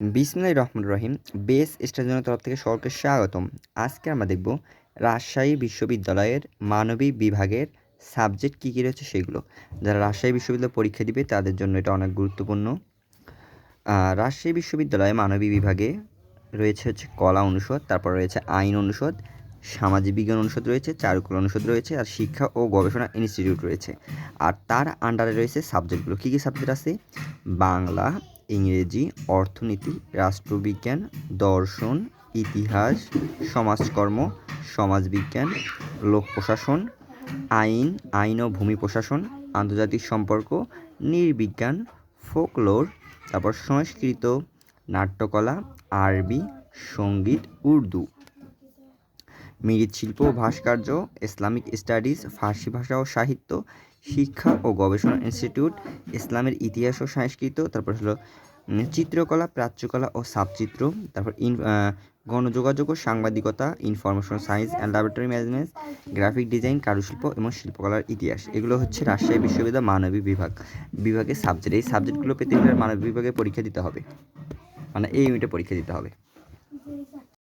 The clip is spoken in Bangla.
বিসমিল্লাহ রহমান রহিম। বেস স্টেশনের তরফ থেকে সকলকে স্বাগতম। আজকে আমরা দেখব রাজশাহী বিশ্ববিদ্যালয়ের মানবিক বিভাগের সাবজেক্ট কী কী রয়েছে সেগুলো। যারা রাজশাহী বিশ্ববিদ্যালয়ে পরীক্ষা দিবে, তাদের জন্য এটা অনেক গুরুত্বপূর্ণ। রাজশাহী বিশ্ববিদ্যালয়ে মানবিক বিভাগে রয়েছে হচ্ছে কলা অনুষদ, তারপর রয়েছে আইন অনুষদ, সামাজিক বিজ্ঞান অনুষদ রয়েছে, চারুকলা অনুষদ রয়েছে, আর শিক্ষা ও গবেষণা ইনস্টিটিউট রয়েছে। আর তার আন্ডারে রয়েছে সাবজেক্টগুলো কী কী সাবজেক্ট আছে? বাংলা ইংরেজি, অর্থনীতি, রাষ্ট্রবিজ্ঞান, দর্শন, ইতিহাস, সমাজকর্ম, সমাজবিজ্ঞান লোক প্রশাসন আইন আইন ও ভূমি প্রশাসন, আন্তর্জাতিক সম্পর্ক, নির্বিজ্ঞান, ফোকলোর, তারপর সংস্কৃত, নাট্যকলা, আরবি, সংগীত, উর্দু। মৃৎশিল্প ভাস্কর্য, ইসলামিক স্টাডিজ, ফার্সি ভাষা ও সাহিত্য শিক্ষা ও গবেষণা ইনস্টিটিউট, ইসলামের ইতিহাস ও সংস্কৃত, তারপর হলো চিত্রকলা, প্রাচ্যকলা ও সাবচিত্র, তারপর ইন গণযোগাযোগ ও সাংবাদিকতা, information science and laboratory management, graphic design, কারুশিল্প এবং শিল্পকলার ইতিহাস। এগুলো হচ্ছে রাজশাহী বিশ্ববিদ্যালয় মানবিক বিভাগ, বিভাগের সাবজেক্ট এই সাবজেক্টগুলো পেতে গেলে মানবিক বিভাগে পরীক্ষা দিতে হবে। মানে এই ইউনিটে পরীক্ষা দিতে হবে।